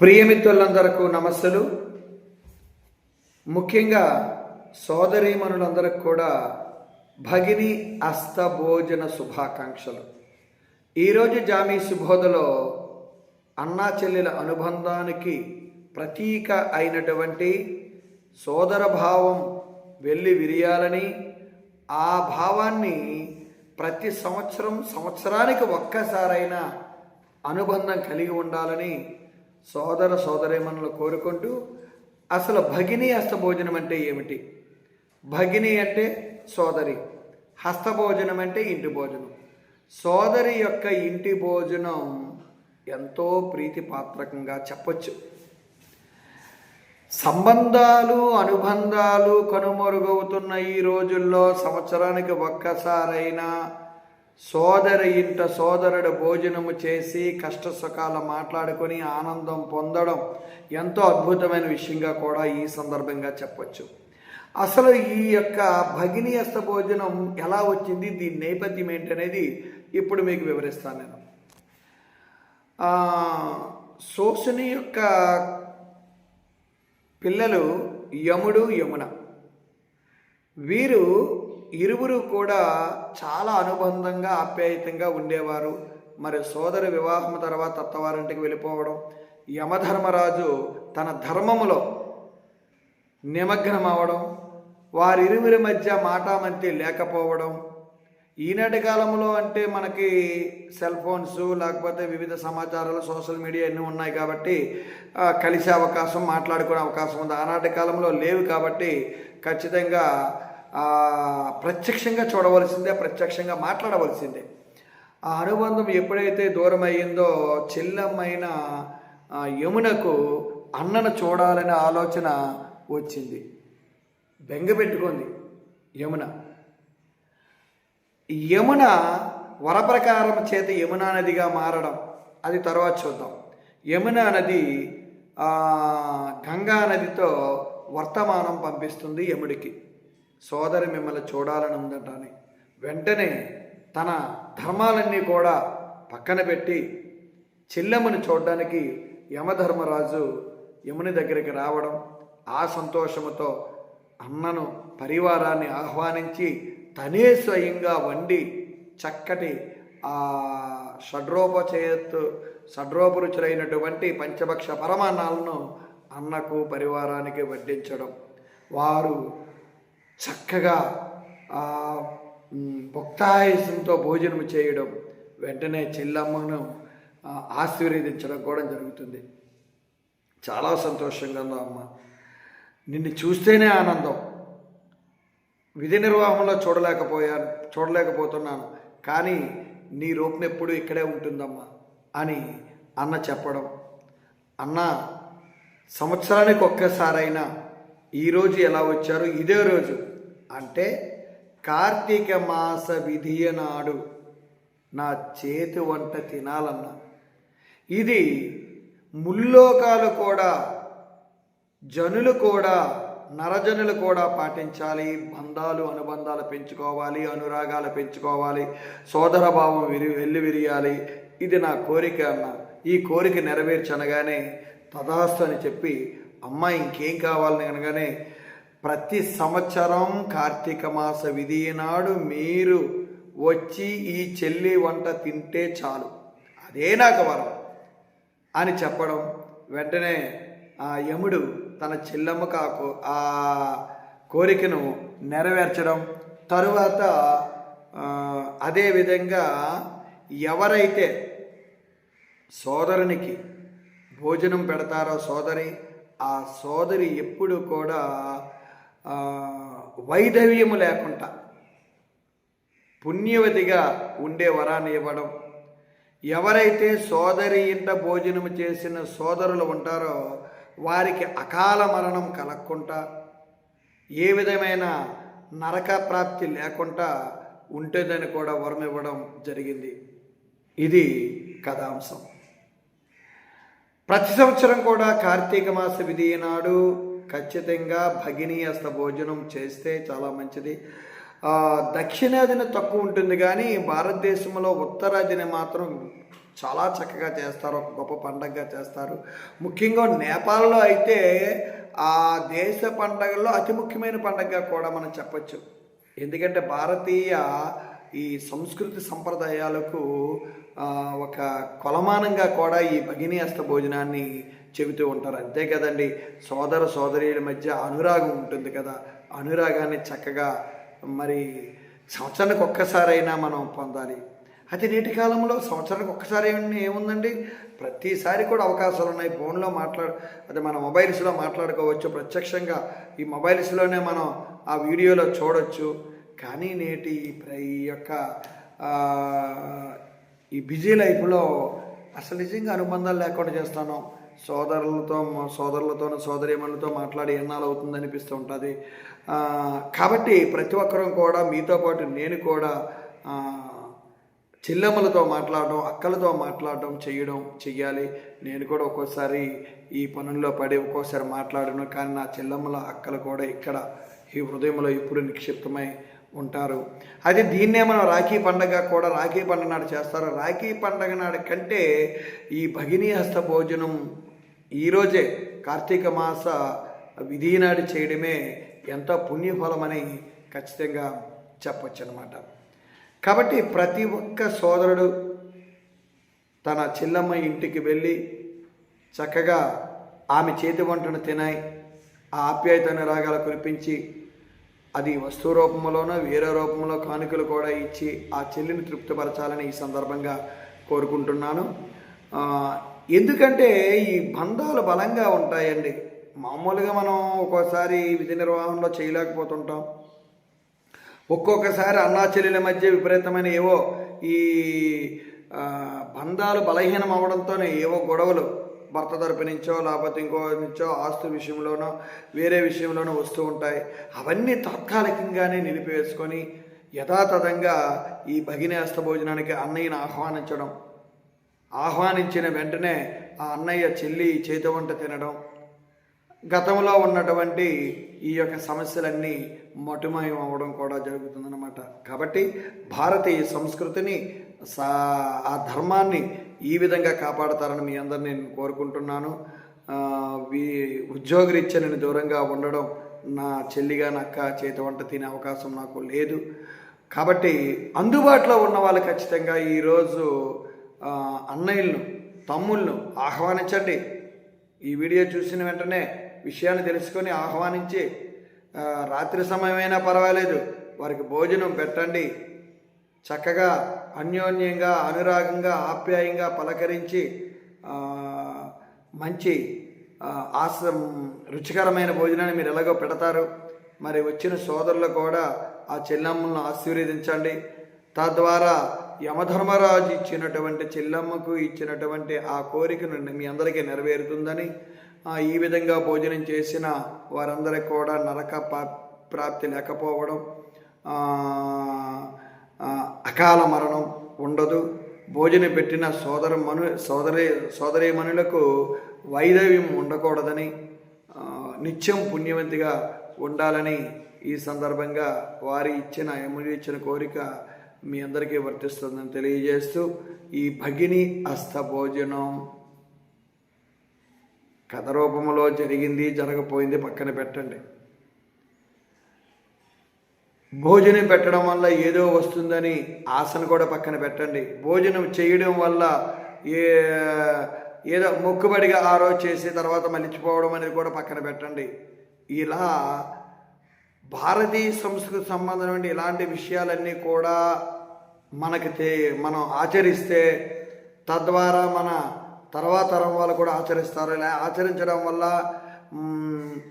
ప్రియమిత్రులందరకు నమస్సులు. ముఖ్యంగా సోదరీమణులందరికి కూడా భగిని అస్తభోజన శుభాకాంక్షలు. ఈరోజు జామీ సుబోధలో అన్నా చెల్లెల అనుబంధానికి ప్రతీక అయినటువంటి సోదర భావం వెళ్ళి విరియాలని ఆ భావాన్ని ప్రతి సంవత్సరం సంవత్సరానికి ఒక్కసారైనా అనుబంధం కలిగి ఉండాలని సోదర సోదరీమణులు కోరుకుంటూ అసలు భగిని హస్తభోజనం అంటే ఏమిటి? భగిని అంటే సోదరి. హస్తభోజనం అంటే ఇంటి భోజనం. సోదరి యొక్క ఇంటి భోజనం ఎంతో ప్రీతిపాత్రకంగా చెప్పచ్చు. సంబంధాలు అనుబంధాలు కనుమరుగవుతున్న ఈ రోజుల్లో సంవత్సరానికి ఒక్కసారైనా సోదరి ఇంట సోదరుడు భోజనము చేసి కష్ట సుఖాలు మాట్లాడుకొని ఆనందం పొందడం ఎంతో అద్భుతమైన విషయంగా కూడా ఈ సందర్భంగా చెప్పొచ్చు. అసలు ఈ యొక్క భగిని హస్త భోజనం ఎలా వచ్చింది? దీని నేపథ్యం ఏంటనేది ఇప్పుడు మీకు వివరిస్తాను నేను. సోసుని యొక్క పిల్లలు యముడు యమున. వీరు ఇరువురు కూడా చాలా అనుబంధంగా ఆప్యాయతంగా ఉండేవారు. మరి సోదరి వివాహం తర్వాత అత్తవారింటికి వెళ్ళిపోవడం యమధర్మరాజు తన ధర్మములో నిమగ్నం అవడం వారిరువురి మధ్య మాటామంతి లేకపోవడం. ఈనాటి కాలంలో అంటే మనకి సెల్ ఫోన్స్ లేకపోతే వివిధ సమాచారాలు సోషల్ మీడియా అన్నీ ఉన్నాయి కాబట్టి కలిసే అవకాశం మాట్లాడుకునే అవకాశం ఉంది. ఆనాటి కాలంలో లేవు కాబట్టి ఖచ్చితంగా ప్రత్యక్షంగా చూడవలసిందే ప్రత్యక్షంగా మాట్లాడవలసిందే. ఆ అనుబంధం ఎప్పుడైతే దూరం అయ్యిందో చెల్లమ్మైన యమునకు అన్నను చూడాలనే ఆలోచన వచ్చింది. బెంగ పెట్టుకుంది యమున. యమున వరప్రకారం చేత యమునా నదిగా మారడం అది తర్వాత చూద్దాం. యమునా నది గంగా నదితో వర్తమానం పంపిస్తుంది యముడికి. సోదరి మిమ్మల్ని చూడాలని ఉందంటాని వెంటనే తన ధర్మాలన్నీ కూడా పక్కన పెట్టి చెల్లెమ్మని చూడడానికి యమధర్మరాజు యముని దగ్గరికి రావడం ఆ సంతోషముతో అన్నను పరివారాన్ని ఆహ్వానించి తనే స్వయంగా వండి చక్కటి ఆ షడ్రోపచేత్ షడ్రోపరుచులైనటువంటి పంచభక్ష పరమాన్నాలను అన్నకు పరివారానికి వడ్డించడం. వారు చక్కగా భక్తాయసంతో భోజనం చేయడం వెంటనే చెల్లమ్మను ఆశీర్వదించడం కూడా జరుగుతుంది. చాలా సంతోషంగా ఉందా అమ్మ? నిన్ను చూస్తేనే ఆనందం. విధి నిర్వాహంలో చూడలేకపోయాను చూడలేకపోతున్నాను కానీ నీ రూపం ఎప్పుడు ఇక్కడే ఉంటుందమ్మా అని అన్న చెప్పడం. అన్న సంవత్సరానికి ఒక్కసారైనా ఈరోజు ఎలా వచ్చారు? ఇదే రోజు. అంటే కార్తీక మాస విధియ నాడు నా చేతి వంట తినాలన్నా. ఇది ముల్లోకాలు కూడా జనులు కూడా నరజనులు కూడా పాటించాలి. బంధాలు అనుబంధాలు పెంచుకోవాలి అనురాగాలు పెంచుకోవాలి. సోదరభావం విరి వెళ్ళి విరియాలి. ఇది నా కోరిక అన్న. ఈ కోరిక నెరవేర్చనగానే తదాస్తు అని చెప్పి అమ్మ ఇంకేం కావాలని అనగానే ప్రతి సంవత్సరం కార్తీక మాస విధి నాడు మీరు వచ్చి ఈ చెల్లి వంట తింటే చాలు. అదే నాకు వరం అని చెప్పడం వెంటనే ఆ యముడు తన చెల్లెమ్మ కాకు ఆ కోరికను నెరవేర్చడం తరువాత అదేవిధంగా ఎవరైతే సోదరునికి భోజనం పెడతారో సోదరి ఆ సోదరి ఎప్పుడు కూడా వైధవ్యము లేకుండా పుణ్యవతిగా ఉండే వరాన్ని ఇవ్వడం. ఎవరైతే సోదరి ఇంట భోజనం చేసిన సోదరులు ఉంటారో వారికి అకాల మరణం కలగకుండా ఏ విధమైన నరక ప్రాప్తి లేకుండా ఉంటుందని కూడా వరం ఇవ్వడం జరిగింది. ఇది కథాంశం. ప్రతి సంవత్సరం కూడా కార్తీక మాస విధి నాడు ఖచ్చితంగా భగిని అస్త భోజనం చేస్తే చాలా మంచిది. దక్షిణాదిన తక్కువ ఉంటుంది కానీ భారతదేశంలో ఉత్తరాదిని మాత్రం చాలా చక్కగా చేస్తారు ఒక గొప్ప పండగగా చేస్తారు. ముఖ్యంగా నేపాల్లో అయితే ఆ దేశ పండగల్లో అతి ముఖ్యమైన పండగగా కూడా మనం చెప్పచ్చు. ఎందుకంటే భారతీయ ఈ సంస్కృతి సంప్రదాయాలకు ఒక కొలమానంగా కూడా ఈ భగిని అస్త భోజనాన్ని చెబుతూ ఉంటారు. అంతే కదండి సోదర సోదరీల మధ్య అనురాగం ఉంటుంది కదా. అనురాగాన్ని చక్కగా మరి సంవత్సరానికి ఒక్కసారైనా మనం పొందాలి. అది నేటి కాలంలో సంవత్సరానికి ఒక్కసారి ఏముందండి? ప్రతిసారి కూడా అవకాశాలు ఉన్నాయి. ఫోన్లో మాట్లాడు అదే మన మొబైల్స్లో మాట్లాడుకోవచ్చు. ప్రత్యక్షంగా ఈ మొబైల్స్లోనే మనం ఆ వీడియోలో చూడొచ్చు. కానీ నేటి ఈ యొక్క ఈ బిజీ లైఫ్లో అసలు నిజంగా అనుబంధాలు లేకుండా చేస్తాను. సోదరులతో సోదరులతో సోదరిమణులతో మాట్లాడి ఎన్నాళ్ళు అవుతుంది అనిపిస్తూ ఉంటుంది కాబట్టి ప్రతి ఒక్కరూ కూడా మీతో పాటు నేను కూడా చెల్లెమ్మలతో మాట్లాడడం అక్కలతో మాట్లాడడం చేయడం చెయ్యాలి. నేను కూడా ఒక్కోసారి ఈ పనుల్లో పడి ఒక్కోసారి మాట్లాడను. కానీ నా చెల్లెమ్మల అక్కలు కూడా ఇక్కడ ఈ హృదయంలో ఇప్పుడు నిక్షిప్తమై ఉంటారు. అది దీన్నే మనం రాఖీ పండగ కూడా రాఖీ పండగ నాడు చేస్తారు. రాఖీ పండగ నాడు కంటే ఈ భగినీ హస్త భోజనం ఈరోజే కార్తీక మాస విధి నాడు చేయడమే ఎంతో పుణ్యఫలమని ఖచ్చితంగా చెప్పొచ్చు అనమాట కాబట్టి ప్రతి ఒక్క సోదరుడు తన చెల్లమ్మ ఇంటికి వెళ్ళి చక్కగా ఆమె చేతి వంటను తినాయి. ఆ ఆప్యాయతను రాగాలు కురిపించి అది వస్తువు రూపంలోనో వేరే రూపంలో కానుకలు కూడా ఇచ్చి ఆ చెల్లిని తృప్తిపరచాలని ఈ సందర్భంగా కోరుకుంటున్నాను. ఎందుకంటే ఈ బంధాలు బలంగా ఉంటాయండి. మామూలుగా మనం ఒక్కోసారి విధి నిర్వహణలో చేయలేకపోతుంటాం. ఒక్కొక్కసారి అన్నా చెల్లెల మధ్య విపరీతమైన ఏవో ఈ బంధాలు బలహీనం అవడంతోనే ఏవో గొడవలు భర్త తరపు నుంచో లేకపోతే ఇంకో నుంచో ఆస్తు విషయంలోనో వేరే విషయంలోనో వస్తూ ఉంటాయి. అవన్నీ తాత్కాలికంగానే నిలిపివేసుకొని యథాతథంగా ఈ భగిని భోజనానికి అన్నయ్యను ఆహ్వానించడం. ఆహ్వానించిన వెంటనే ఆ అన్నయ్య చెల్లి చేతి వంట తినడం. గతంలో ఉన్నటువంటి ఈ యొక్క సమస్యలన్నీ మటుమయం అవ్వడం కూడా జరుగుతుందన్నమాట. కాబట్టి భారతీయ సంస్కృతిని సా ఆ ధర్మాన్ని ఈ విధంగా కాపాడతారని మీ అందరిని నేను కోరుకుంటున్నాను. వీ ఉద్యోగరీత్యా నేను దూరంగా ఉండడం నా చెల్లిగా నక్క చేతి వంట తినే అవకాశం నాకు లేదు. కాబట్టి అందుబాటులో ఉన్న వాళ్ళు ఖచ్చితంగా ఈరోజు అన్నయ్యలను తమ్ముళ్ళను ఆహ్వానించండి. ఈ వీడియో చూసిన వెంటనే విషయాన్ని తెలుసుకొని ఆహ్వానించి రాత్రి సమయమైనా పర్వాలేదు వారికి భోజనం పెట్టండి. చక్కగా అన్యోన్యంగా అనురాగంగా ఆప్యాయంగా పలకరించి మంచి ఆ, ఆస రుచికరమైన భోజనాన్ని మీరు ఎలాగో పెడతారు. మరి వచ్చిన సోదరులు కూడా ఆ చెల్లమ్మలను ఆశీర్వదించండి. తద్వారా యమధర్మరాజు ఇచ్చినటువంటి చెల్లమ్మకు ఇచ్చినటువంటి ఆ కోరికను మీ అందరికీ నెరవేరుతుందని ఈ విధంగా భోజనం చేసిన వారందరికి కూడా నరక ప్రాప్తి లేకపోవడం అకాల మరణం ఉండదు. భోజనం పెట్టిన సోదర మను సోదరి సోదరీమణులకు వైదవ్యం ఉండకూడదని నిత్యం పుణ్యవంతిగా ఉండాలని ఈ సందర్భంగా వారి ఇచ్చిన ఎముడి ఇచ్చిన కోరిక మీ అందరికీ వర్తిస్తుందని తెలియజేస్తూ ఈ భగిని అస్త భోజనం కథ రూపంలో జరిగింది జరగపోయింది పక్కన పెట్టండి. భోజనం పెట్టడం వల్ల ఏదో వస్తుందని ఆశను కూడా పక్కన పెట్టండి. భోజనం చేయడం వల్ల ఏ ఏదో మొక్కుబడిగా ఆ రోజు చేసి తర్వాత మలిచిపోవడం అనేది కూడా పక్కన పెట్టండి. ఇలా భారతీయ సంస్కృతి సంబంధమైన ఇలాంటి విషయాలన్నీ కూడా మనకి తే మనం ఆచరిస్తే తద్వారా మన తర్వాత తరం వాళ్ళు కూడా ఆచరిస్తారు. ఇలా ఆచరించడం వల్ల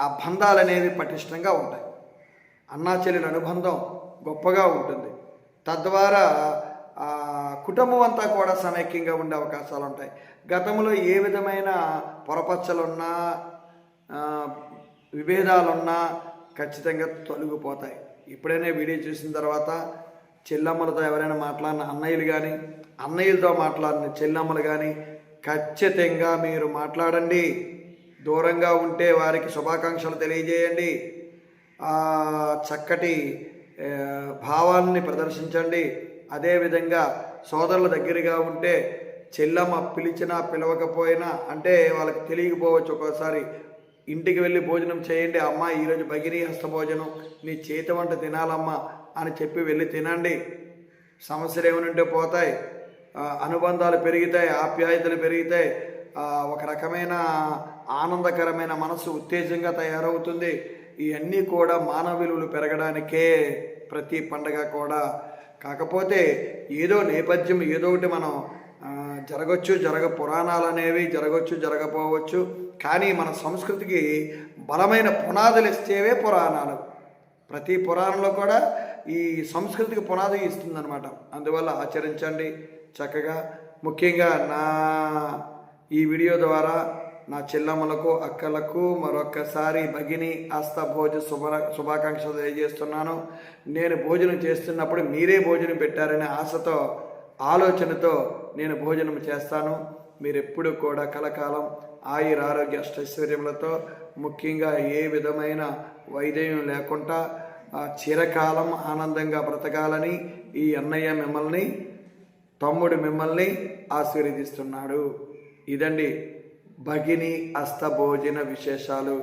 ఆ బంధాలు అనేవి పటిష్టంగా ఉంటాయి. అన్నా చెల్లెల అనుబంధం గొప్పగా ఉంటుంది. తద్వారా కుటుంబం అంతా కూడా సమైక్యంగా ఉండే అవకాశాలు ఉంటాయి. గతంలో ఏ విధమైన పొరపచ్చలున్నా విభేదాలున్నా ఖచ్చితంగా తొలగిపోతాయి. ఎప్పుడైనా వీడియో చూసిన తర్వాత చెల్లమ్మలతో ఎవరైనా మాట్లాడిన అన్నయ్యలు కానీ అన్నయ్యలతో మాట్లాడిన చెల్లమ్మలు కానీ ఖచ్చితంగా మీరు మాట్లాడండి. దూరంగా ఉంటే వారికి శుభాకాంక్షలు తెలియజేయండి. చక్కటి భావాన్ని ప్రదర్శించండి. అదేవిధంగా సోదరుల దగ్గరగా ఉంటే చెల్లమ్మ పిలిచినా పిలవకపోయినా అంటే వాళ్ళకి తెలియకపోవచ్చు ఒక్కోసారి ఇంటికి వెళ్ళి భోజనం చేయండి అమ్మ ఈరోజు భగిరి హస్త భోజనం నీ చేతి వంట తినాలమ్మా అని చెప్పి వెళ్ళి తినండి. సమస్యలు ఏమైనా పోతాయి. అనుబంధాలు పెరుగుతాయి ఆప్యాయతలు పెరుగుతాయి. ఒక రకమైన ఆనందకరమైన మనసు ఉత్తేజంగా తయారవుతుంది. ఇవన్నీ కూడా మానవ విలువలు పెరగడానికే ప్రతి పండగ కూడా. కాకపోతే ఏదో నేపథ్యం ఏదో ఒకటి మనం జరగచ్చు జరగ పురాణాలు అనేవి జరగచ్చు జరగపోవచ్చు కానీ మన సంస్కృతికి బలమైన పునాదులు ఇస్తేవే పురాణాలు. ప్రతి పురాణంలో కూడా ఈ సంస్కృతికి పునాది ఇస్తుందన్నమాట. అందువల్ల ఆచరించండి. చక్కగా ముఖ్యంగా నా ఈ వీడియో ద్వారా నా చెల్లమ్మలకు అక్కలకు మరొక్కసారి భగిని అస్త భోజ శుభ శుభాకాంక్షలు తెలియజేస్తున్నాను. నేను భోజనం చేస్తున్నప్పుడు మీరే భోజనం పెట్టారనే ఆశతో ఆలోచనతో నేను భోజనం చేస్తాను. మీరెప్పుడు కూడా కలకాలం ఆయుర ఆరోగ్య అష్టైశ్వర్యములతో ముఖ్యంగా ఏ విధమైన వైద్యం లేకుండా ఆ చిరకాలం ఆనందంగా బ్రతకాలని ఈ అన్నయ్య మిమ్మల్ని తమ్ముడు మిమ్మల్ని ఆశీర్వదిస్తున్నాడు. ఇదండి భగిని అస్తభోజన విశేషాలు.